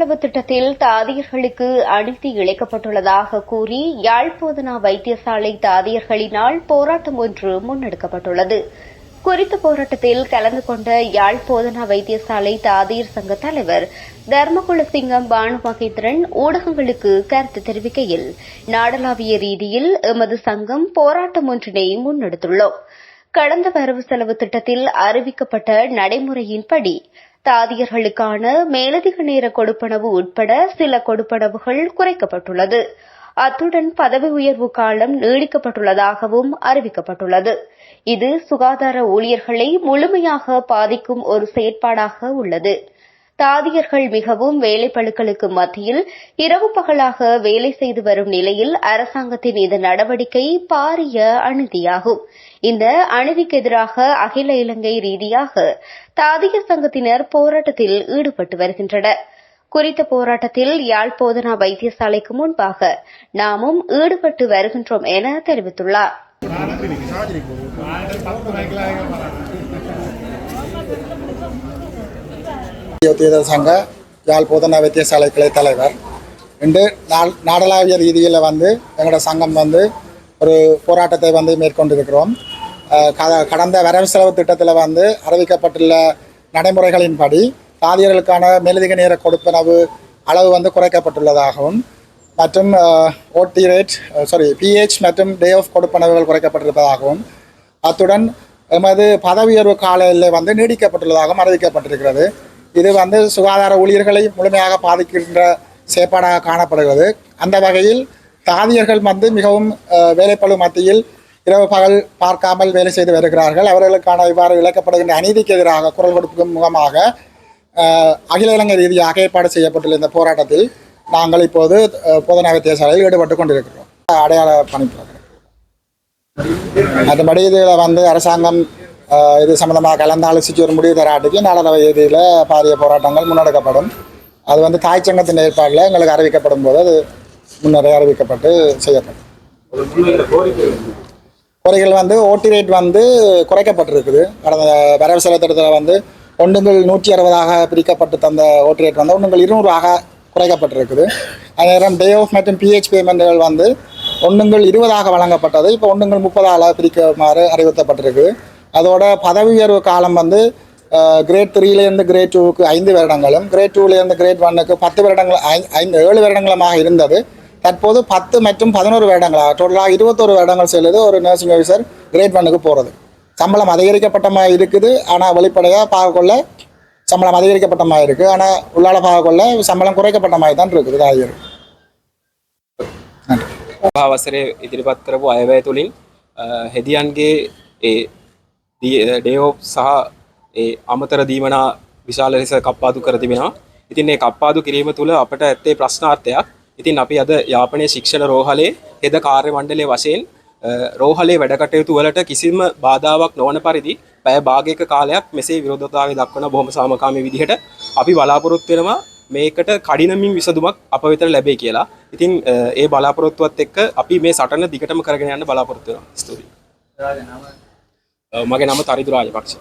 செலவு திட்டத்தில் தாதியர்களுக்கு அநீதி இழைக்கப்பட்டுள்ளதாக கூறி யாழ்ப்போதனா வைத்தியசாலை தாதியர்களினால் போராட்டம் ஒன்று முன்னெடுக்கப்பட்டுள்ளது. குறித்த போராட்டத்தில் கலந்து கொண்ட யாழ் போதனா வைத்தியசாலை தாதியர் சங்க தலைவர் தர்மகுலசிங்கம் பானு மகேந்திரன் ஊடகங்களுக்கு கருத்து தெரிவிக்கையில் நாடளாவிய ரீதியில் எமது சங்கம் போராட்டம் ஒன்றினை முன்னெடுத்துள்ளோம். கடந்த வரவு செலவு திட்டத்தில் அறிவிக்கப்பட்ட நடைமுறையின்படி தாதியர்களுக்கான மேலதிக நேர கொடுப்பனவு உட்பட சில கொடுப்பனவுகள் குறைக்கப்பட்டுள்ளது. அத்துடன் பதவி உயர்வு காலம் நீடிக்கப்பட்டுள்ளதாகவும் அறிவிக்கப்பட்டுள்ளது. இது சுகாதார ஊழியர்களை முழுமையாக பாதிக்கும் ஒரு செயற்பாடாக உள்ளது. தாதியர்கள் மிகவும் வேலைப்பழுக்களுக்கு மத்தியில் இரவு பகலாக வேலை செய்து வரும் நிலையில் அரசாங்கத்தின் இந்த நடவடிக்கை பாரிய அநீதியாகும். இந்த அநீதிக்கு எதிராக அகில இலங்கை ரீதியாக தாதிய சங்கத்தினர் போராட்டத்தில் ஈடுபட்டு வருகின்றனர். குறித்த போராட்டத்தில் யாழ் போதனா வைத்தியசாலைக்கு முன்பாக நாமும் ஈடுபட்டு வருகின்றோம் என தெரிவித்துள்ளார். உத்தியோக சங்க யாழ் போதனா வைத்தியசாலை கிளை தலைவர். இன்று நாள் நாடளாவிய ரீதியில் வந்து எங்களோட சங்கம் வந்து ஒரு போராட்டத்தை வந்து மேற்கொண்டிருக்கிறோம். கடந்த வரவு செலவு திட்டத்தில் வந்து அறிவிக்கப்பட்டுள்ள நடைமுறைகளின்படி தாதியர்களுக்கான மேலதிக நேர கொடுப்பனவு அளவு வந்து குறைக்கப்பட்டுள்ளதாகவும் மற்றும் ஓடி ரேட் சாரி பிஹெச் மற்றும் டே ஆஃப் கொடுப்பனவுகள் குறைக்கப்பட்டிருப்பதாகவும் அத்துடன் எமது பதவி காலையில் கால எல்லை வந்து நீடிக்கப்பட்டுள்ளதாகவும் அறிவிக்கப்பட்டிருக்கிறது. இது வந்து சுகாதார ஊழியர்களை முழுமையாக பாதிக்கின்ற செயற்பாடாக காணப்படுகிறது. அந்த வகையில் தாதியர்கள் வந்து மிகவும் அஹ், வேலைப்பளு மத்தியில் இரவு பகல் பார்க்காமல் வேலை செய்து வருகிறார்கள். அவர்களுக்கான இவ்வாறு இழக்கப்படுகின்ற அநீதிக்கு எதிராக குரல் கொடுக்கும் முகமாக அகில இலங்கை ரீதியாக ஏற்பாடு செய்யப்பட்டுள்ள இந்த போராட்டத்தில் நாங்கள் இப்போது அஹ், போதனா வித்தியாசாலையில் ஈடுபட்டு கொண்டிருக்கிறோம். அடையாள பணிப்புறோம் மற்றபடி இதில் வந்து அரசாங்கம் இது சம்மந்தமாக கலந்து ஆலோசித்து ஒரு முடிவு தராட்டுக்கு நாளரவ ரீதியில் பாரிய போராட்டங்கள் முன்னெடுக்கப்படும். அது வந்து தாய் சங்கத்தின் ஏற்பாடில் எங்களுக்கு அறிவிக்கப்படும் போது அது முன்னரே அறிவிக்கப்பட்டு செய்யப்படும். குறைகள் வந்து ஓட்டி ரேட் வந்து குறைக்கப்பட்டிருக்குது. கடந்த வரவு செலவு திட்டத்தில் வந்து ஒன்றுங்கள் நூற்றி அறுபதாக பிரிக்கப்பட்டு தந்த ஓட்டி ரேட் வந்து ஒன்றுங்கள் இருநூறாக குறைக்கப்பட்டிருக்குது. அதே நேரம் டே ஆஃப் மற்றும் பிஹெச் பேமெண்ட்டுகள் வந்து ஒன்றுங்கள் இருபதாக வழங்கப்பட்டது. இப்போ ஒன்றுங்கள் முப்பதாக பிரிக்குமாறு அறிவுறுத்தப்பட்டிருக்குது. அதோட பதவி உயர்வு காலம் வந்து கிரேட் த்ரீலேருந்து கிரேட் டூவுக்கு ஐந்து வருடங்களும் கிரேட் டூலேருந்து கிரேட் ஒன்னுக்கு பத்து வருடங்கள் ஐ- ஐந்து ஏழு வருடங்களுமாக இருந்தது தற்போது பத்து மற்றும் பதினோரு வருடங்களாக டோட்டலாக இருபத்தோரு வருடங்கள் செல்லுது ஒரு நர்சிங் ஆஃபீஸர் கிரேட் ஒன்னுக்கு போகிறது சம்பளம் அதிகரிக்கப்பட்ட மாதிரி இருக்குது ஆனால் வெளிப்படையாக பார்க்கொள்ள சம்பளம் அதிகரிக்கப்பட்ட மாதிரி இருக்குது ஆனால் உள்ளால பார்க்கொள்ள சம்பளம் குறைக்கப்பட்ட மாதிரி தான் இருக்குது தாதியர் நன்றி අවසරය ඉදිරිපත් කරපු අයවැය තුළින් අ, හෙදියන්ගේ ඒ ඩේෝ සහ ඒ අමතර දීමනා විශාල ලෙස කප්පාදු කර තිබෙනවා ඉතින් ඒ කප්පාදු කිරීම තුළ අපට ඇත්තේ ප්‍රශ්නාර්ථයක් ඉතින් අපි අද යාපනය ශික්ෂණ රෝහලේ හෙද කාර්ය මණ්ඩලේ වශයෙන් අ, රෝහලේ වැඩකටයුතු වලට කිසිම බාධාවක් නොවන පරිදි පැය භාගයක කාලයක් මෙසේ විරෝධතාවය දක්වන බොහොම සාමකාමී විදිහට අපි බලාපොරොත්තු වෙනවා මේකට කඩිනමින් විසඳුමක් අප වෙතට ලැබේ කියලා. ඉතින් අ, ඒ බලාපොරොත්තුවත් එක්ක අපි මේ සටන දිගටම කරගෙන යන්න බලාපොරොත්තු වෙනවා. ස්තුතියි. අ, මගේ නම තරිදු රාජපක්ෂ.